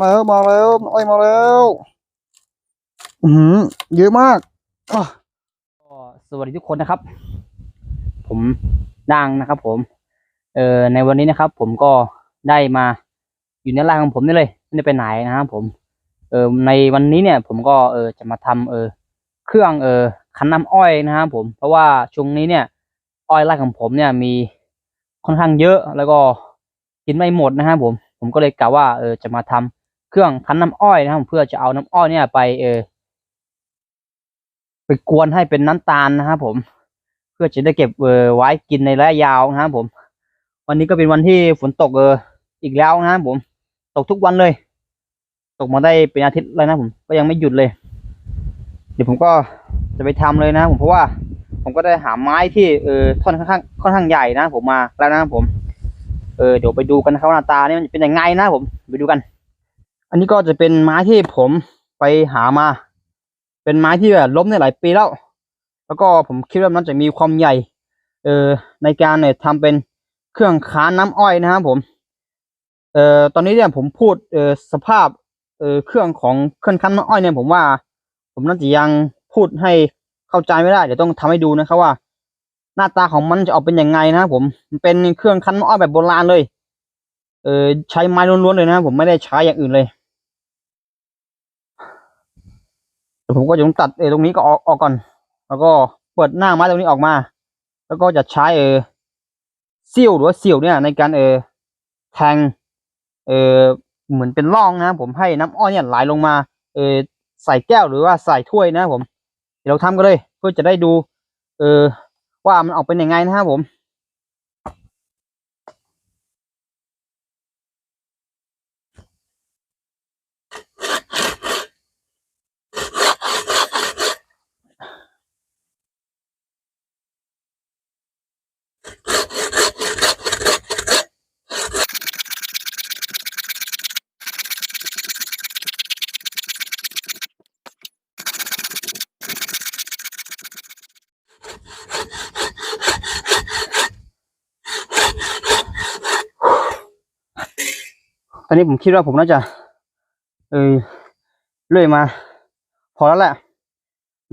มาแล้วมาแล้วน้องอ้อยมาแล้วอือหือเยอะมากก็สวัสดีทุกคนนะครับ ผมดังนะครับ ผม เอ่อในวันนี้นะครับ ผมก็ได้มาอยู่ในไร่ของผมนี่เลยไม่ได้ไปไหนนะครับผม เอ่อในวันนี้เนี่ย ผมก็เออจะมาทำเออเครื่องเออคั้นน้ำอ้อยนะครับผม เพราะว่าช่วงนี้เนี่ย อ้อยไร่ของผมเนี่ยมีค่อนข้างเยอะแล้วก็กินไม่หมดนะครับผม ผมก็เลยกะว่าเออจะมาทำ เครื่องคั้นน้ำอ้อยนะครับเพื่อจะเอาน้ำอ้อยเนี่ยไปเออไปกวนให้เป็นน้ำตาลนะครับผม เพื่อจะได้เก็บเออไว้กินในระยะยาวนะครับผม วันนี้ก็เป็นวันที่ฝนตกเอออีกแล้วนะครับผม ตกทุกวันเลย ตกมาได้เป็นอาทิตย์แล้วนะผมก็ยังไม่หยุดเลย เดี๋ยวผมก็จะไปทำเลยนะผมเพราะว่า ผมก็ได้หาไม้ที่เออท่อนค่อนข้างค่อนข้างใหญ่นะผมมาแล้วนะผม เออเดี๋ยวไปดูกันนะครับว่าหน้าตาเนี่ยมันจะเป็นยังไงนะผมไปดูกัน อันนี้ก็จะเป็นไม้ที่ผมไปหามา เป็นไม้ที่แบบล้มในหลายปีแล้ว แล้วก็ผมคิดว่ามันจะมีความใหญ่ เอ่อในการเนี่ยทำเป็นเครื่องค้านน้ำอ้อยนะครับผม เอ่อตอนนี้เนี่ยผมพูดเอ่อสภาพเอ่อเครื่องของเครื่องค้านน้ำอ้อยเนี่ยผมว่า ผมน่าจะยังพูดให้เข้าใจไม่ได้เดี๋ยวต้องทำให้ดูนะครับว่า หน้าตาของมันจะออกเป็นยังไงนะครับผมมันเป็นเครื่องคั้นน้ำอ้อยแบบโบราณเลย เออใช้ไม้ล้วนๆเลยนะครับผมไม่ได้ใช้อย่างอื่นเลย เดี๋ยว ผมก็จะต้องตัดเออตรงนี้ก็ออกออกก่อน แล้วก็เปิดหน้าไม้ตรงนี้ออกมา แล้วก็จะใช้เออเสี้ยวหรือว่าเสี้ยวเนี่ยในการเออแทงเออเหมือนเป็นร่องนะผมให้น้ำอ้อยเนี่ยไหลลงมา เออใส่แก้วหรือว่าใส่ถ้วยนะผม เดี๋ยวเราทำกันเลย เพื่อจะได้ดู เออว่ามันออกเป็นยังไงนะครับผม นี้ผมคิดว่าผมน่าจะ เออเลื่อยมา พอแล้วแหละ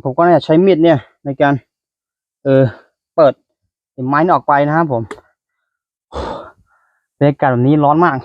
ผมก็น่าจะใช้มีดเนี่ย ในการ เออ เปิดไม้นออกไปนะครับผมบรรยากาศแบบนี้ร้อนมาก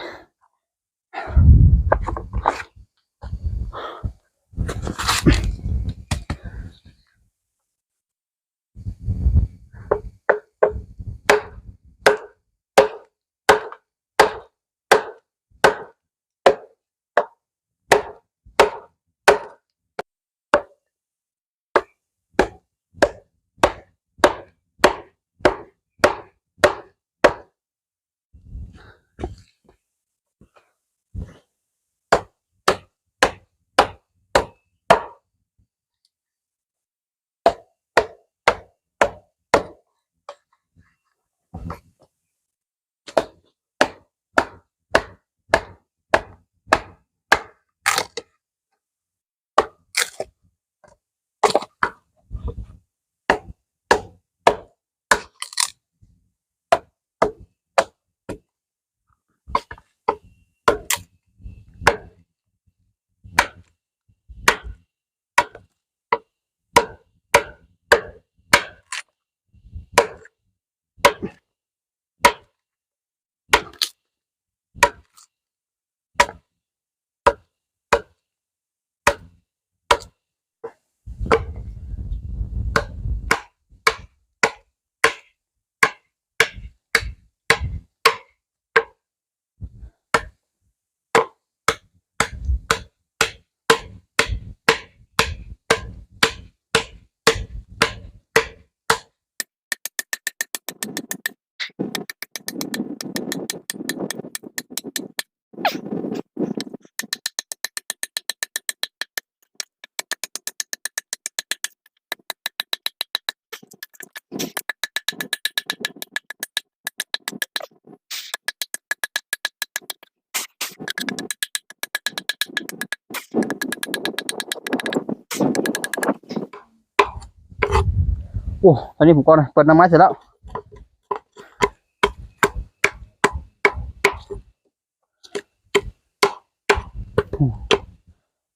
โอ้ตอนนี้ผมก็เปิดน้ำไม้เสร็จแล้ว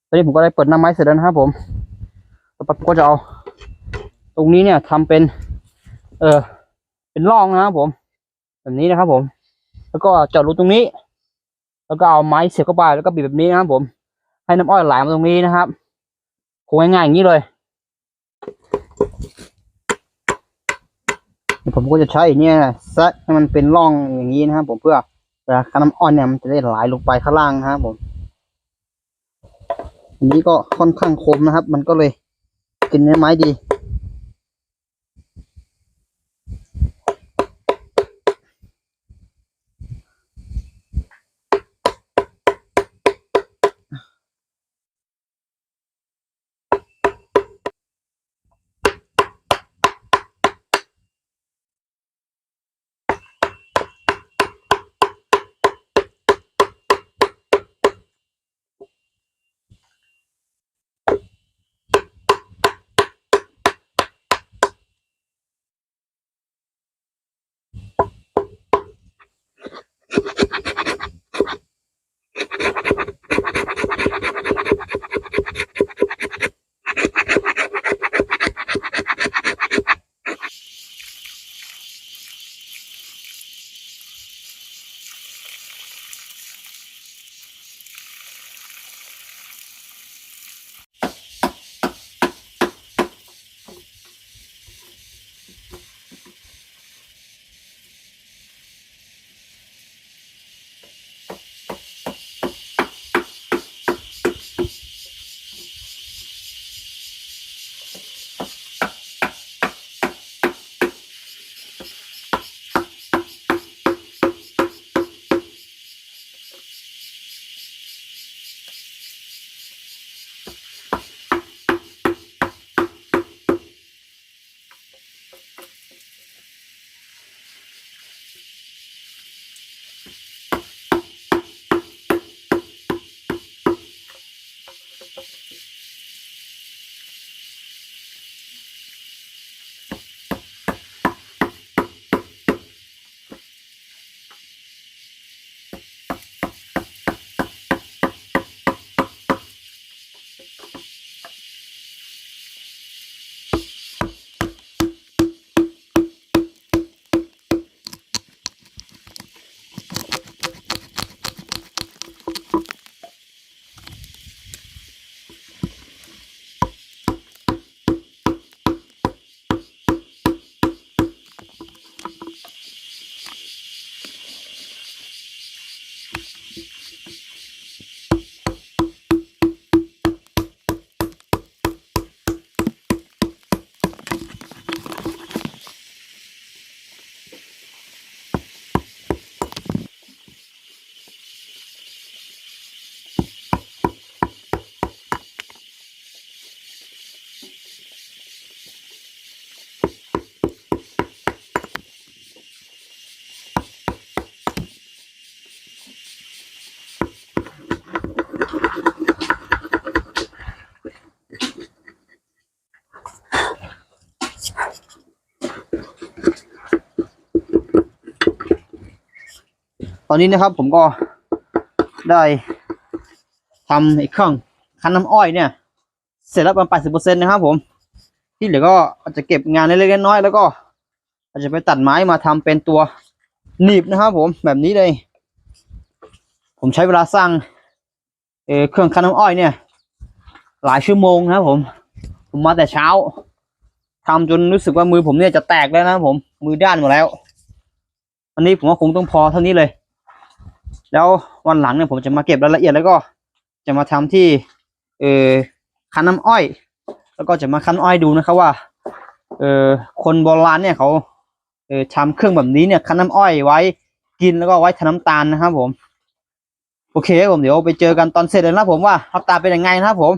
โอนนี้ผมก็ได้เปิดน้าไม้เสร็จแล้วนะครับผมต่อไปผมก็จะเอา ตรงนี้เนี่ยทำเป็น เออเป็นร่องนะครับผม แบบนี้นะครับผม แล้วก็เจาะรูตรงนี้ แล้วก็เอาไม้เสียบเข้าไปแล้วก็บีบแบบนี้นะครับผม ให้น้ำอ้อยไหลมาตรงนี้นะครับคงง่ายๆอย่างนี้เลยเดี๋ยว ผมก็จะใช้อันเนี่ยซัดให้มันเป็นร่องอย่างนี้นะครับผมเพื่อเวลารน้ำอ้อนเนี่ยมันจะได้ไหลลงไปข้างล่างนะครับผม อันนี้ก็ค่อนข้างคมนะครับ มันก็เลยกินเนื้อไม้ดี อนนี้นะครับ ผมก็ได้ทำไอ้เครื่องคั้นน้ำอ้อยเนี่ย เสร็จแล้วประมาณแปดสิบเปอร์เซ็นต์นะครับ ผม ที่เหลือก็อาจจะเก็บงานเล็กๆน้อยๆแล้วก็ อาจจะไปตัดไม้มาทำเป็นตัวหนีบนะครับ ผมแบบนี้เลย ผมใช้เวลาสร้างเเครื่องคั้นน้ำอ้อยเนี่ย หลายชั่วโมงนะครับ ผม ผมมาแต่เช้าทำจนรู้สึกว่ามือผมเนี่ยจะแตกแล้วนะครับผมมือด้านหมดแล้ววันนี้ผมว่าคงต้องพอเท่านี้เลย แล้ววันหลังเนี่ยผมจะมาเก็บรายละเอียดแล้วก็จะมาทำที่เออคันน้ำอ้อย แล้วก็จะมาคันอ้อยดูนะครับว่าเออคนโบราณเนี่ยเขาเออทำเครื่องแบบนี้เนี่ยคันน้ำอ้อยไว้กินแล้วก็ไว้ทำน้ำตาลนะครับผม โอเคผมเดี๋ยวไปเจอกันตอนเสร็จเลยนะผมว่าน้ำตาลเป็นยังไงนะครับผม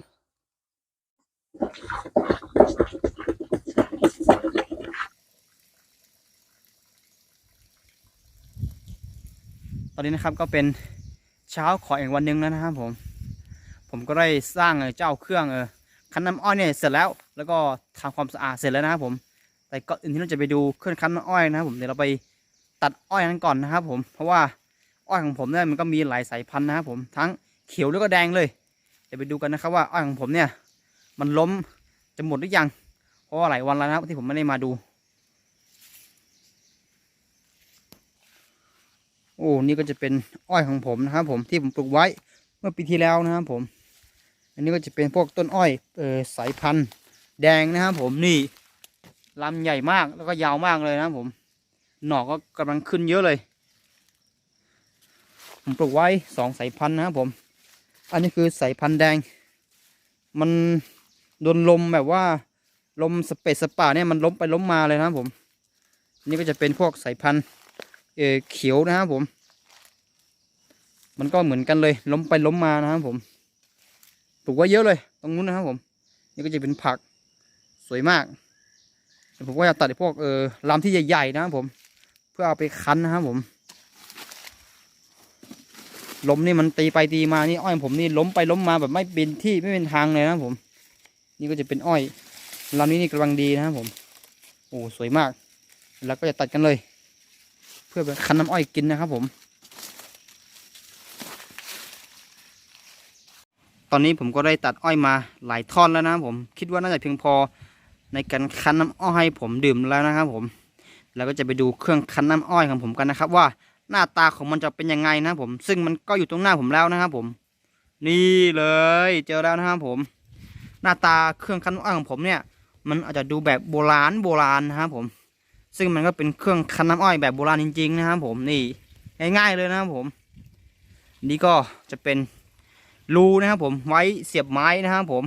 ตอนนี้นะครับก็เป็นเช้าขออีกวันหนึ่งแล้วนะครับผม ผมก็ได้สร้างเจ้าเครื่องเออคันน้ำอ้อยเนี่ยเสร็จแล้ว แล้วก็ทำความสะอาดเสร็จแล้วนะครับผม แต่ก่อนอื่นที่เราจะไปดูเครื่องคันน้ำอ้อยนะครับผมเดี๋ยวเราไปตัดอ้อยนั้นก่อนนะครับผม เพราะว่าอ้อยของผมเนี่ยมันก็มีหลายสายพันธุ์นะครับผมทั้งเขียวแล้วก็แดงเลย เดี๋ยวไปดูกันนะครับว่าอ้อยของผมเนี่ยมันล้มจะหมดหรือยัง เพราะว่าหลายวันแล้วนะครับที่ผมไม่ได้มาดู โอ้นี่ก็จะเป็นอ้อยของผมนะครับผมที่ผมปลูกไว้เมื่อปีที่แล้วนะครับผม อันนี้ก็จะเป็นพวกต้นอ้อยเออสายพันธุ์แดงนะครับผมนี่ลำใหญ่มากแล้วก็ยาวมากเลยนะครับผม หน่อก็กำลังขึ้นเยอะเลย ผมปลูกไว้สองสายพันธุ์นะครับผม อันนี้คือสายพันธุ์แดง มันโดนลมแบบว่าลมสเปซสปาเนี่ยมันล้มไปล้มมาเลยนะครับผมนนี้ก็จะเป็นพวกสายพันธุ์ เออเขียวนะครับผม มันก็เหมือนกันเลย ล้มไปล้มมานะครับผม ปลูกไว้เยอะเลย ตรงนู้นนะครับผม นี่ก็จะเป็นผักสวยมากผมก็จะตัดพวกเออลำที่ใหญ่ๆนะครับผม เพื่อเอาไปคั้นนะครับผมลมนี่มันตีไปตีมานี่อ้อยผมนี่ล้มไปล้มมาแบบไม่เป็นที่ไม่เป็นทางเลยนะครับผม นี่ก็จะเป็นอ้อยลำนี้นี่กำลังดีนะครับผม โอ้สวยมาก แล้วก็จะตัดกันเลย พื่อไปคั้นน้ำอ้อยกินนะครับผม ตอนนี้ผมก็ได้ตัดอ้อยมาหลายท่อนแล้วนะครับผม คิดว่าน่าจะเพียงพอในการคั้นน้ำอ้อยให้ผมดื่มแล้วนะครับผม แล้วก็จะไปดูเครื่องคั้นน้ำอ้อยของผมกันนะครับ ว่าหน้าตาของมันจะเป็นยังไงนะผม ซึ่งมันก็อยู่ตรงหน้าผมแล้วนะครับผม นี่เลยเจอแล้วนะครับผม หน้าตาเครื่องคั้นน้ำอ้อยของผมเนี่ย มันอาจจะดูแบบโบราณโบราณนะครับผม ซึ่งมันก็เป็นเครื่องคั้นน้ำอ้อยแบบโบราณจริง ๆ นะครับผมนี่ง่ายๆเลยนะครับผม นี่ก็จะเป็นรูนะครับผมไว้เสียบไม้นะครับผม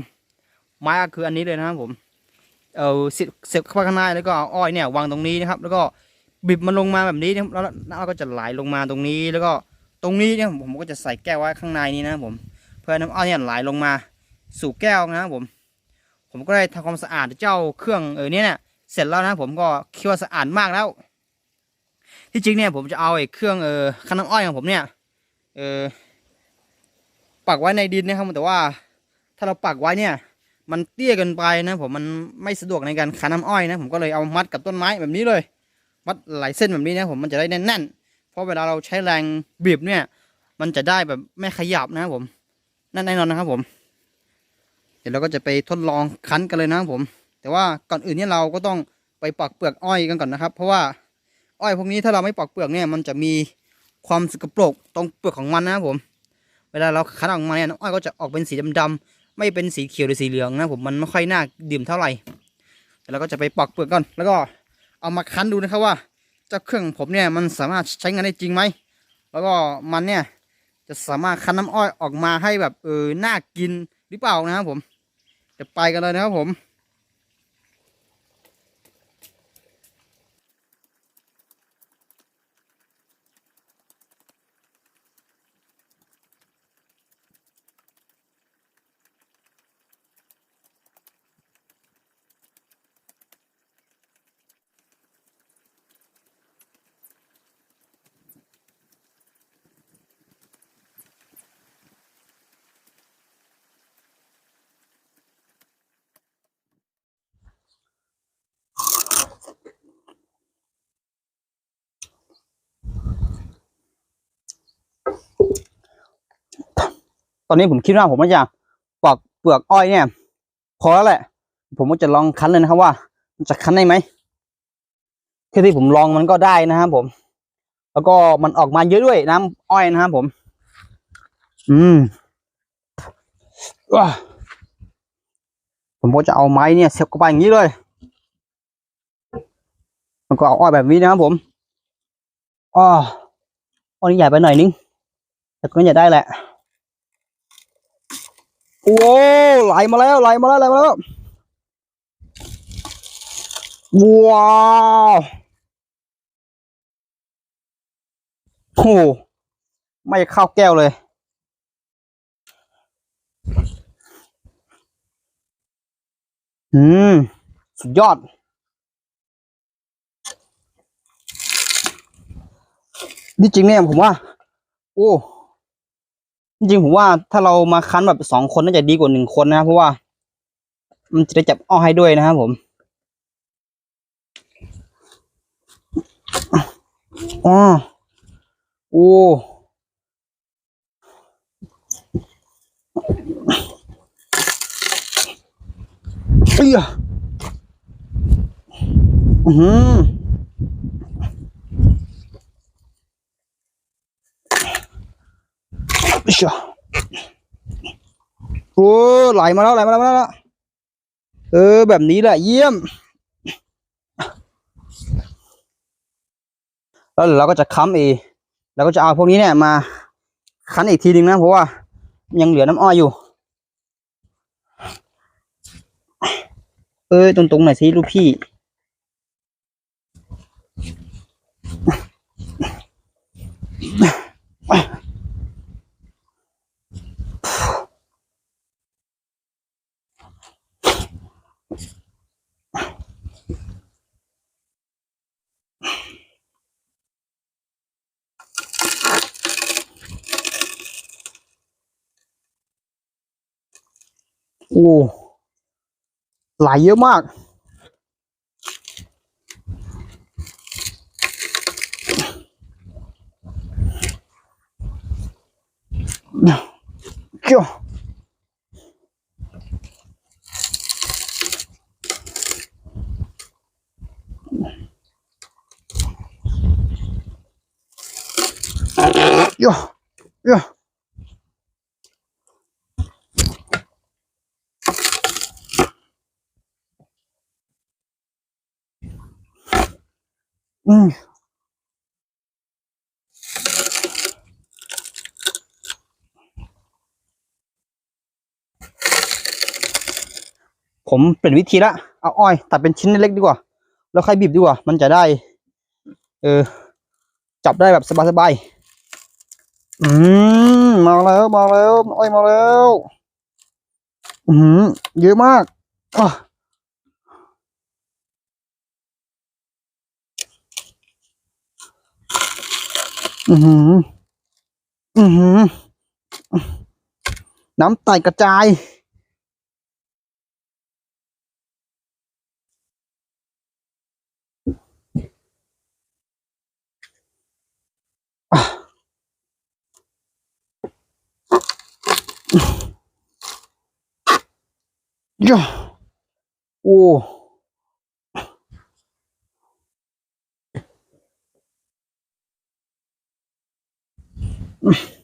ไม้ก็คืออันนี้เลยนะครับผมเอาเสียบเสียบข้าไปข้างในแล้วก็เอาอ้อยเนี่ยวางตรงนี้นะครับ แล้วก็บิดมันลงมาแบบนี้นะครับแล้วน้ำก็จะไหลลงมาตรงนี้ แล้วก็ตรงนี้เนี่ยผมก็จะใส่แก้วไว้ข้างในนี้นะครับผม เพื่อน้ำอ้อยเนี่ยไหลลงมาสู่แก้วนะครับผม ผมก็ได้ทำความสะอาดเจ้าเครื่องเออเนี่ยเนี่ย เสร็จแล้วนะผมก็คิดว่าสะอาดมากแล้ว ที่จริงเนี่ยผมจะเอาไอ้เครื่องเออคันน้ำอ้อยของผมเนี่ยเออปักไว้ในดินนะครับแต่ว่า ถ้าเราปักไว้เนี่ย มันเตี้ยเกินไปนะ ผมมันไม่สะดวกในการคันน้ำอ้อยนะ ผมก็เลยเอามัดกับต้นไม้แบบนี้เลย มัดหลายเส้นแบบนี้นะผมมันจะได้แน่นๆเพราะเวลาเราใช้แรงบีบเนี่ย มันจะได้แบบไม่ขยับนะครับผมนั่นแน่นอนนะครับผม เดี๋ยวเราก็จะไปทดลองคั้นกันเลยนะครับผม แต่ว่าก่อนอื่นเนี่ยเราก็ต้องไปปอกเปลือกอ้อยกันก่อนนะครับ เพราะว่าอ้อยพวกนี้ถ้าเราไม่ปอกเปลือกเนี่ยมันจะมีความสกปรกตรงเปลือกของมันนะครับผม เวลาเราคั้นออกมาเนี่ยน้ำอ้อยก็จะออกเป็นสีดำๆไม่เป็นสีเขียวหรือสีเหลืองนะผมมันไม่ค่อยน่าดื่มเท่าไหร่แต่เราก็จะไปปอกเปลือกก่อน แล้วก็เอามาคั้นดูนะครับว่าเจ้าเครื่องของผมเนี่ยมันสามารถใช้งานได้จริงไหมแล้วก็มันเนี่ยจะสามารถคั้นน้ำอ้อยออกมาให้แบบเออน่ากินหรือเปล่านะครับผมเดี๋ยวไปกันเลยนะครับผม ตอนนี้ผมคิดว่าผมน่าจะปอกเปลือกอ้อยเนี่ย พอแล้วแหละ ผมก็จะลองคั้นเลยนะครับว่ามันจะคั้นได้ไหมแค่ที่ผมลองมันก็ได้นะครับผม แล้วก็มันออกมาเยอะด้วยน้ำอ้อยนะครับผม อืมว้าผมก็จะเอาไม้เนี่ยเสียบเข้าไปอย่างนี้เลย มันก็เอาอ้อยแบบนี้นะครับผมอ้ออ้อยใหญ่ไปหน่อยนึง แต่ก็จะได้แหละ โอ้ไหลมาแล้วไหลมาแล้วไหลมาแล้วว้าวโอ้ไม่เข้าแก้วเลยอืม สุดยอดที่จริงเนี่ยผมว่า โอ้ จริงผมว่าถ้าเรามาคั้นแบบสองคนน่าจะดีกว่าหนึ่งคนนะครับเพราะว่า มันจะได้จับอ้อให้ด้วยนะครับผมอ๋อโอ้เอ้ยอือ หือเอ้ยโอ้ไหลมาแล้วไหลมาแล้วมาแล้วเออ แบบนี้แหละเยี่ยม แล้วเราก็จะค้ำเองแล้วก็จะเอาพวกนี้เนี่ยมาคั้นอีกทีหนึ่งนะเพราะว่ายังเหลือน้ำอ้อยอยู่ เอ้ยตรงๆหน่อยสิลูกพี่ อ้ไหลเยอะมาก เกี่ยวโย่ อืมผมเปลี่ยนวิธีละ เอาอ้อย ตัดเป็นชิ้นเล็กดีกว่า แล้วค่อยบีบดีกว่า มันจะได้ เออ จับได้แบบสบายๆ อืม มาแล้วมาแล้ว อ้อยมาแล้ว อืมเยอะมากอะ อือหือ อือหือ น้ำไตกระจายย่าโอ้ mm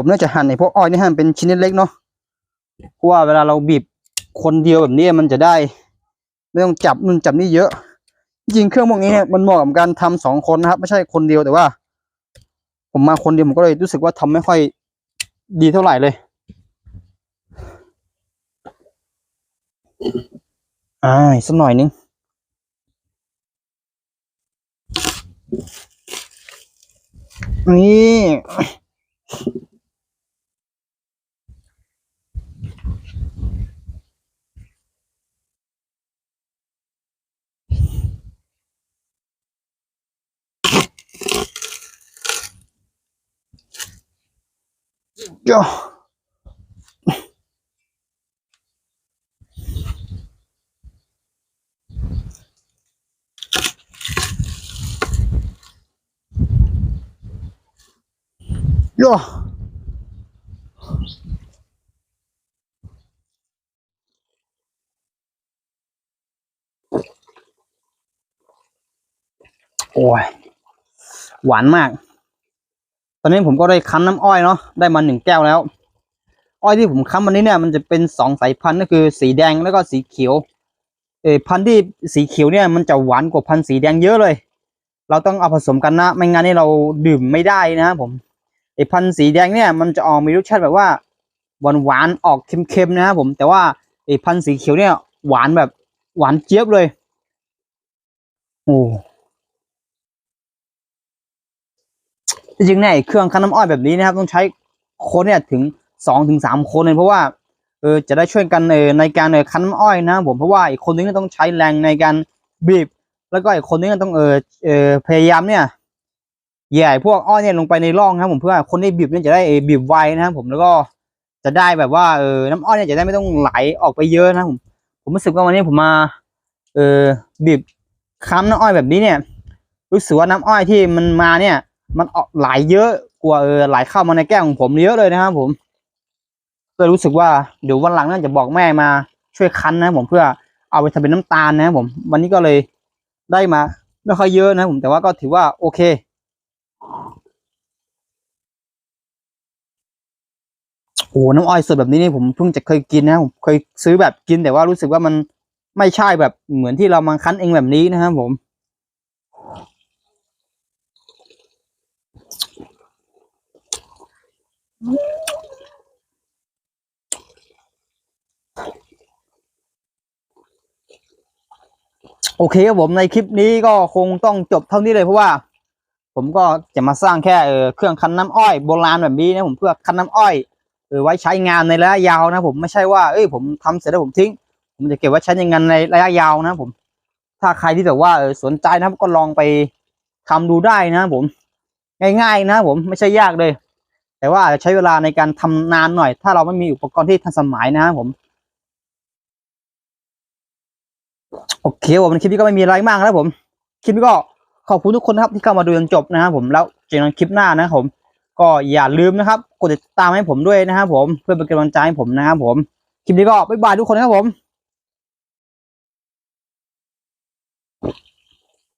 ผมน่าจะหั่นไอ้พวกอ้อยนี่ห้มันเป็นชิ้นเล็กๆเนาะเพราะว่าเวลาเราบีบคนเดียวแบบนี้มันจะได้ ไม่ต้องจับนู่นจับนี่เยอะ จริงเครื่องพวกนี้เนี่ยมันเหมาะกับการทำสองคนนะครับ ไม่ใช่คนเดียวแต่ว่า ผมมาคนเดียวผมก็เลยรู้สึกว่าทำไม่ค่อยดีเท่าไหร่เลย อ่าสักหน่อยนึงนี่ ย่าย่าโอ้ยหวานมากต อนนี้ผมก็ได้คั้นน้ำอ้อยเนาะได้มาหนึ่งแก้วแล้ว อ้อยที่ผมคั้นวันนี้เนี่ยมันจะเป็นสองสายพันธุ์ก็คือสีแดงแล้วก็สีเขียวเออพันธุ์ที่สีเขียวเนี่ยมันจะหวานกว่าพันธุ์สีแดงเยอะเลย เราต้องเอาผสมกันนะ ไม่งั้นนี่เราดื่มไม่ได้นะครับผมไอพันธุ์สีแดงเนี่ยมันจะออกมีรสชาติแบบว่าหวานหวานออกเค็มๆนะครับผม แต่ว่าไอพันธุ์สีเขียวเนี่ยหวานแบบหวานเจี๊ยบเลยโอ้ จริงๆเนี่ยเครื่องคั้นน้ำอ้อยแบบนี้นะครับ ต้องใช้คนเนี่ยถึงสองถึงสามคนเลยเพราะว่าเออจะได้ช่วยกันเออในการเออคั้นน้ำอ้อยนะผมเพราะว่าอีกคนนึงก็ต้องใช้แรงในการบีบ แล้วก็อีกคนนึงก็ต้องเออเออพยายามเนี่ยแหย่พวกอ้อยเนี่ยลงไปในร่องครับผมเพื่อคนที่บีบเนี่ยจะได้เออบีบไวนะครับผมแล้วก็จะได้แบบว่าเออน้ำอ้อยเนี่ยจะได้ไม่ต้องไหลออกไปเยอะนะผมผมรู้สึกว่าวันนี้ผมมาเออบีบคั้นน้ำอ้อยแบบนี้เนี่ยรู้สึกว่าน้ำอ้อยที่มันมาเนี่ย มันออกไหลเยอะกว่าเออไหลเข้ามาในแก้วของผมเยอะเลยนะครับผมก็รู้สึกว่าเดี๋ยววันหลังน่าจะบอกแม่มาช่วยคั้นนะผมเพื่อเอาไปทำเป็นน้ำตาลนะครับผม วันนี้ก็เลยได้มาไม่ค่อยเยอะนะผมแต่ว่าก็ถือว่าโอเค โอ้น้ำอ้อยสดแบบนี้นี่ผมเพิ่งจะเคยกินนะผมเคยซื้อแบบกินแต่ว่ารู้สึกว่ามันไม่ใช่แบบเหมือนที่เรามาคั้นเองแบบนี้นะครับผม โอเคครับผมในคลิปนี้ก็คงต้องจบเท่านี้เลยเพราะว่า ผมก็จะมาสร้างแค่เออเครื่องคั้นน้ำอ้อยโบราณแบบนี้นะผมเพื่อคั้นน้ำอ้อยเออไว้ใช้งานในระยะยาวนะผมไม่ใช่ว่าเอ้ยผมทำเสร็จแล้วผมทิ้ง ผมจะเก็บไว้ใช้ในงานในระยะยาวนะผม ถ้าใครที่แบบว่าเออสนใจนะครับก็ลองไปทำดูได้นะผม ง่ายๆนะผมไม่ใช่ยากเลย แต่ว่าอาจจะใช้เวลาในการทำนานหน่อย ถ้าเราไม่มีอุปกรณ์ที่ทันสมัยนะครับผม โอเคผมในคลิปนี้ก็ไม่มีอะไรมากนะครับผม คลิปนี้ก็ขอบคุณทุกคนนะครับที่เข้ามาดูจนจบนะครับผมแล้วเจอกันคลิปหน้านะครับผม ก็อย่าลืมนะครับ กดติดตามให้ผมด้วยนะครับผมเพื่อเป็นกำลังใจให้ผมนะครับผม คลิปนี้ก็บ๊ายบายทุกคนนะครับผม